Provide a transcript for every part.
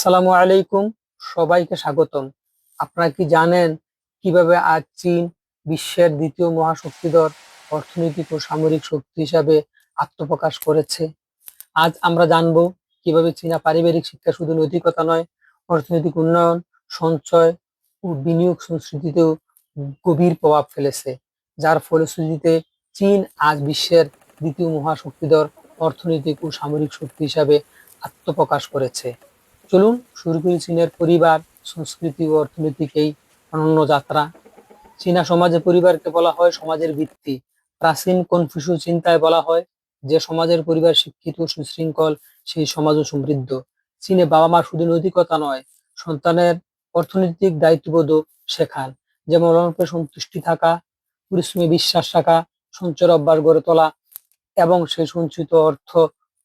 আসসালামু আলাইকুম, সবাইকে স্বাগতম। আপনারা কি জানেন কীভাবে আজ চীন বিশ্বের দ্বিতীয় মহাশক্তিধর অর্থনৈতিক ও সামরিক শক্তি হিসাবে আত্মপ্রকাশ করেছে? আজ আমরা জানব কীভাবে চীনা পারিবারিক শিক্ষা শুধু নৈতিকতা নয়, অর্থনৈতিক উন্নয়ন, সঞ্চয় ও বিনিয়োগ সংস্কৃতিতেও গভীর প্রভাব ফেলেছে, যার ফলশ্রুতিতে চীন আজ বিশ্বের দ্বিতীয় মহাশক্তিধর অর্থনৈতিক ও সামরিক শক্তি হিসাবে আত্মপ্রকাশ করেছে। চলুন শুরু করি চীনের পরিবার, সংস্কৃতি ও অর্থনৈতিক এই অনন্য যাত্রা। চীনা সমাজে পরিবারকে বলা হয় সমাজের ভিত্তি। প্রাচীন কনফুসীয় চিন্তায় বলা হয় যে সমাজের পরিবার শিক্ষিত, সুশৃঙ্খল, সেই সমাজও সমৃদ্ধ। চীনে বাবা মা শুধু নৈতিকতা নয়, সন্তানের অর্থনৈতিক দায়িত্ববোধও শেখান। যেমন অল্পে সন্তুষ্টি থাকা, পরিশ্রমে বিশ্বাস রাখা সঞ্চয়ের অভ্যাস গড়ে তোলা এবং সেই সঞ্চিত অর্থ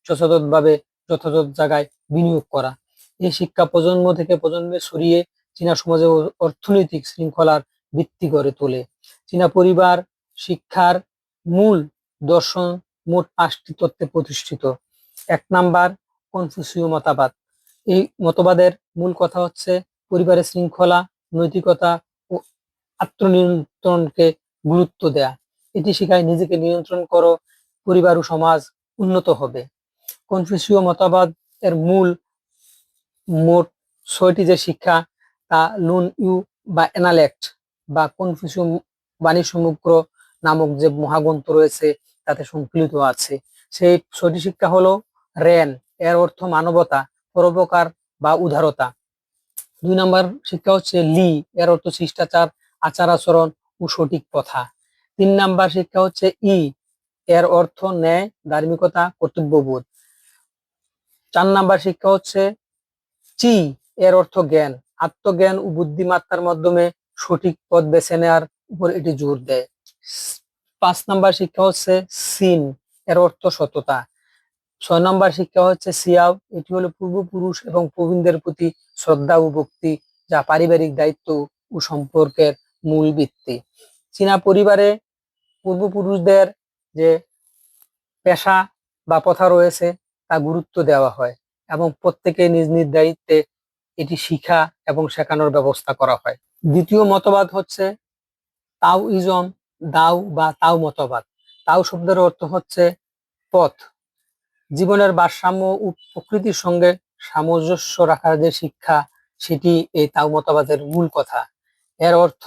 যথাযথভাবে, যথাযথ জায়গায় বিনিয়োগ করা। এই শিক্ষা প্রজন্ম থেকে প্রজন্মে ছড়িয়ে চীনা সমাজে অর্থনৈতিক শৃঙ্খলার ভিত্তি গড়ে তোলে। চীনা পরিবার শিক্ষার মূল দর্শন মোট পাঁচটি তত্ত্বে প্রতিষ্ঠিত। এক নাম্বার, কনফুসীয় মতবাদ। এই মতবাদের মূল কথা হচ্ছে পরিবারের শৃঙ্খলা, নৈতিকতা ও আত্মনিয়ন্ত্রণকে গুরুত্ব দেয়া। এটি শেখায় নিজেকে নিয়ন্ত্রণ করো, পরিবার ও সমাজ উন্নত হবে। কনফুসীয় মতবাদ এর মূল মোট ছয়টি যে শিক্ষা, তা লুন ইউ বা এনালেক্ট বা কনফুসীয় বাণী সমগ্র নামক যে মহাগ্রন্থ রয়েছে, তাতে সংকলিত আছে। সেই ছয়টি শিক্ষা হলো রেন, এর অর্থ মানবতা, পরোপকার বা উদারতা। দুই নম্বর শিক্ষা হচ্ছে লি, এর অর্থ শিষ্টাচার আচার আচরণ ও সঠিক কথা তিন নাম্বার শিক্ষা হচ্ছে ই, এর অর্থ ন্যায়, ধার্মিকতা, কর্তব্যবোধ। চার নাম্বার শিক্ষা হচ্ছে চি এর অর্থ জ্ঞান। আত্মজ্ঞান ও বুদ্ধিমত্তার মাধ্যমে সঠিক পথ বেছে নেওয়ার উপর এটি জোর দেয়। পাঁচ নাম্বার শিক্ষা হচ্ছে সিন, এর অর্থ সততা। ছয় নম্বর শিক্ষা হচ্ছে সিয়াও এটি হলো পূর্বপুরুষ এবং প্রবীণদের প্রতি শ্রদ্ধা ও ভক্তি, যা পারিবারিক দায়িত্ব ও সম্পর্কের মূল ভিত্তি। চীনা পরিবারে পূর্বপুরুষদের যে পেশা বা প্রথা রয়েছে, তা গুরুত্ব দেওয়া হয়। এবং প্রত্যেকে নিজ নিজ দায়িত্বে এটি শিখা এবং শেখানোর ব্যবস্থা করা হয়। দ্বিতীয় মতবাদ হচ্ছে তাওইজম দাও বা তাও মতবাদ। তাও শব্দের অর্থ হচ্ছে পথ। জীবনের ভারসাম্য ও প্রকৃতির সঙ্গে সামঞ্জস্য রাখার যে শিক্ষা, সেটি এই তাও মতবাদের মূল কথা। এর অর্থ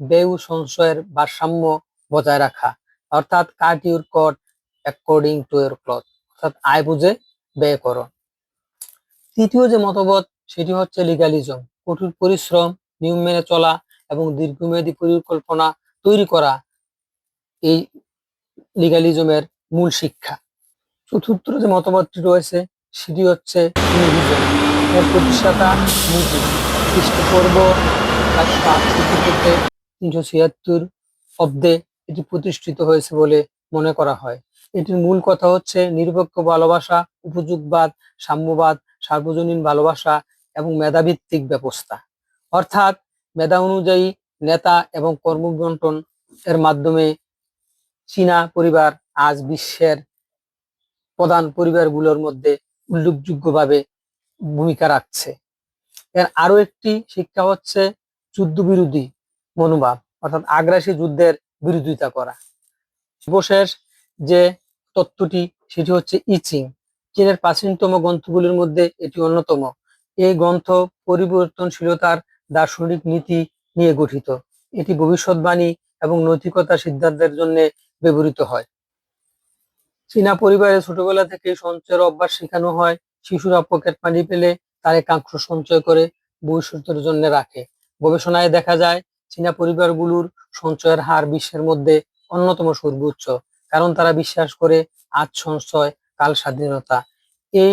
বেউ ও সঞ্চয়ের ভারসাম্য বজায় রাখা। অর্থাৎ cut your coat according to your cloth. অর্থাৎ আয় বুঝে ব্যয় করো। তৃতীয় যে মতবাদ, সেটি হচ্ছে লিগালিজম কঠোর পরিশ্রম, নিয়ম মেনে চলা এবং দীর্ঘমেয়াদী পরিকল্পনা তৈরি করা। এই লিগালিজমের মূল শিক্ষা। চতুর্থ যে মতবাদটি রয়েছে, সেটি হচ্ছে প্রতিষ্ঠাতা খ্রিস্টপূর্ব তিনশো ছিয়াত্তর অব্দে এটি প্রতিষ্ঠিত হয়েছে বলে মনে করা হয়। এটির মূল কথা হচ্ছে নিরপেক্ষ ভালোবাসা উপযোগবাদ সাম্যবাদ সার্বজনীন ভালোবাসা এবং মেধাভিত্তিক ব্যবস্থা। অর্থাৎ মেধা অনুযায়ী নেতা এবং কর্মবন্টন এর মাধ্যমে চীনা পরিবার আজ বিশ্বের প্রধান পরিবারগুলোর মধ্যে উল্লেখযোগ্যভাবে ভূমিকা রাখছে। এর আরও একটি শিক্ষা হচ্ছে যুদ্ধ বিরোধী মনোভাব, অর্থাৎ আগ্রাসী যুদ্ধের বিরোধিতা করা। সর্বশেষ যে তত্ত্বটি সেটি হচ্ছে ইচিং। চীনের প্রাচীনতম গ্রন্থগুলির মধ্যে এটি অন্যতম। এই গ্রন্থ পরিবর্তনশীলতার দার্শনিক নীতি নিয়ে গঠিত। এটি ভবিষ্যৎবাণী এবং নৈতিকতা সিদ্ধান্তের জন্য ব্যবহৃত হয়। চীনা পরিবারে ছোটবেলা থেকে সঞ্চয়ের অভ্যাস শেখানো হয়। শিশুরা পকেট মানি পেলে তার একাংশ সঞ্চয় করে ভবিষ্যতের জন্য রাখে। গবেষণায় দেখা যায়, চীনা পরিবারগুলোর সঞ্চয়ের হার বিশ্বের মধ্যে অন্যতম সর্বোচ্চ, কারণ তারা বিশ্বাস করে আজ সঞ্চয় কাল স্বাধীনতা, এই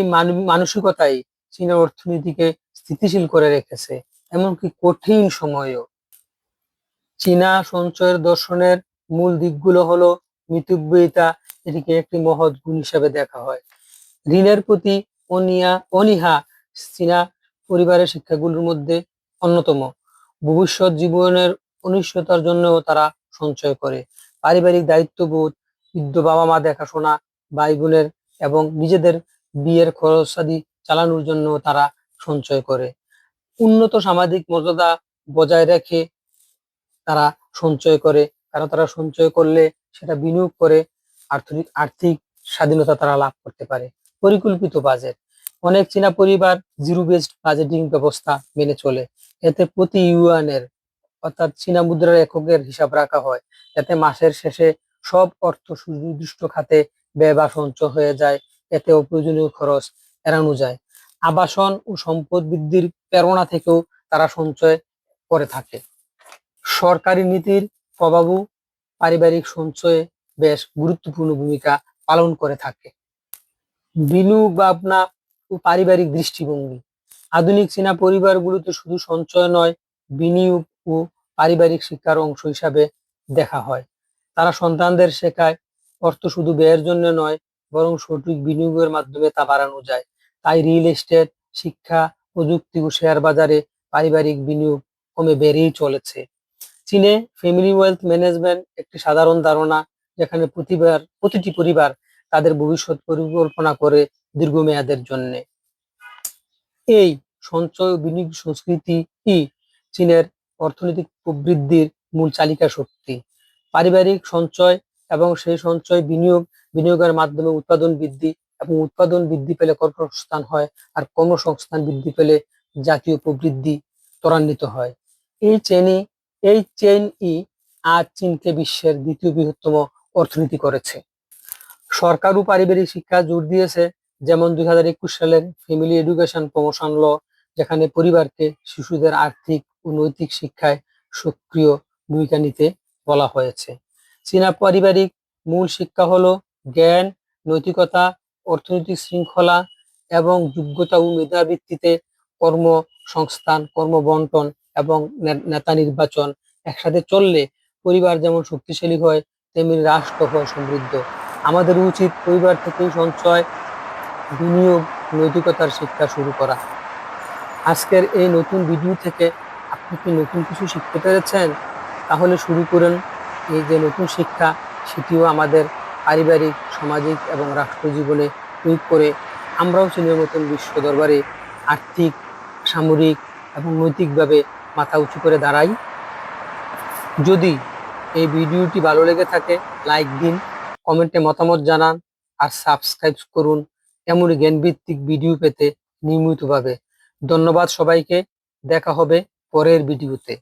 মানসিকতাই চীনের অর্থনীতিকে স্থিতিশীল করে রেখেছে, এমনকি কঠিন সময়েও। চীনা সঞ্চয়ের দর্শনের মূল দিকগুলো হলো মিতব্যয়িতা, এটিকে একটি মহৎ গুণ হিসেবে দেখা হয়। ঋণের প্রতি অনিয়া, অনীহা চীনা পরিবারের শিক্ষাগুলোর মধ্যে অন্যতম। ভবিষ্যৎ জীবনের অনিশ্চয়তার জন্যও তারা সঞ্চয় করে। পারিবারিক দায়িত্ববোধ, বৃদ্ধ বাবা মা দেখাশোনা ভাই বোনের এবং নিজেদের বিয়ের খরচাদি চালানোর জন্য তারা সঞ্চয় করে। উন্নত সামাজিক মর্যাদা বজায় রেখে তারা সঞ্চয় করে। কারণ তারা সঞ্চয় করলে সেটা বিনিয়োগ করে আর্থিক আর্থিক স্বাধীনতা তারা লাভ করতে পারে। পরিকল্পিত বাজেট অনেক চীনা পরিবার জিরো বেসড বাজেটিং ব্যবস্থা মেনে চলে। এতে প্রতি ইউয়ানের, অর্থাৎ চীনা মুদ্রার এককের হিসাব রাখা হয়। এতে মাসের শেষে সব অর্থ সুনির্দিষ্ট খাতে ব্যয় সঞ্চয় হয়ে যায় এতে অপ্রয়োজনীয় খরচ এড়ানো যায়। আবাসন ও সম্পদ বৃদ্ধির প্রেরণা থেকেও তারা সঞ্চয় করে থাকে। সরকারি নীতির প্রভাবও পারিবারিক সঞ্চয়ে বেশ গুরুত্বপূর্ণ ভূমিকা পালন করে থাকে। বিনিয়োগ ভাবনা ও পারিবারিক দৃষ্টিভঙ্গি। আধুনিক চীনা পরিবারগুলোতে শুধু সঞ্চয় নয়, বিনিয়োগ ও পারিবারিক শিক্ষার অংশ হিসাবে দেখা হয়। তারা সন্তানদের শেখায় অর্থ শুধু ব্যয়ের জন্য নয়, বরং সঠিক বিনিয়োগের মাধ্যমে তা বাড়ানো যায়। তাই রিয়েল এস্টেট, শিক্ষা, প্রযুক্তি ও শেয়ার বাজারে পারিবারিক বিনিয়োগ কমে বেড়েই চলেছে। চীনে ফ্যামিলি ওয়েলথ ম্যানেজমেন্ট একটি সাধারণ ধারণা, যেখানে প্রতিবার, প্রতিটি পরিবার তাদের ভবিষ্যৎ পরিকল্পনা করে দীর্ঘমেয়াদের জন্য। এই সঞ্চয় বিনিয়োগ সংস্কৃতি ই চীনের অর্থনৈতিক প্রবৃদ্ধির মূল চালিকা শক্তি। পারিবারিক সঞ্চয় এবং সেই সঞ্চয় বিনিয়োগ, বিনিয়োগের মাধ্যমে উৎপাদন বৃদ্ধি এবং উৎপাদন বৃদ্ধি পেলে কর্মসংস্থান হয় আর কর্মসংস্থান বৃদ্ধি পেলে জাতীয় প্রবৃদ্ধি ত্বরান্বিত হয়। এই চেনই এই চেন ই আজ চীনকে বিশ্বের দ্বিতীয় বৃহত্তম অর্থনীতি করেছে। সরকার ও পারিবারিক শিক্ষা জোর দিয়েছে, যেমন দুই হাজার একুশ সালের ফ্যামিলি এডুকেশন প্রমোশন ল যেখানে পরিবারকে শিশুদের আর্থিক ও নৈতিক শিক্ষায় সক্রিয় ভূমিকা নিতে বলা হয়েছে। চীনা পারিবারিক মূল শিক্ষা হলো জ্ঞান, নৈতিকতা, অর্থনৈতিক শৃঙ্খলা এবং যোগ্যতা ও মেধা ভিত্তিতে কর্মসংস্থান কর্মবন্টন এবং নেতা নির্বাচন একসাথে চললে পরিবার যেমন শক্তিশালী হয়, তেমনি রাষ্ট্র হয় সমৃদ্ধ। আমাদের উচিত পরিবার থেকেই সঞ্চয়, বিনিয়োগ, নৈতিকতার শিক্ষা শুরু করা। আজকের এই নতুন ভিডিও থেকে আপনি কি নতুন কিছু শিখতে পেরেছেন? তাহলে শুরু করুন এই যে নতুন শিক্ষা, সেটিও আমাদের পারিবারিক, সামাজিক এবং রাষ্ট্র জীবনে প্রয়োগ করে আমরাও চীনের মতন বিশ্ব দরবারে আর্থিক, সামরিক এবং নৈতিকভাবে মাথা উঁচু করে দাঁড়াই। যদি এই ভিডিওটি ভালো লেগে থাকে, লাইক দিন, কমেন্টে মতামত জানান আর সাবস্ক্রাইব করুন। এমনই জ্ঞানভিত্তিক ভিডিও পেতে নিয়মিতভাবে। ধন্যবাদ সবাইকে। দেখা হবে পরের ভিডিওতে।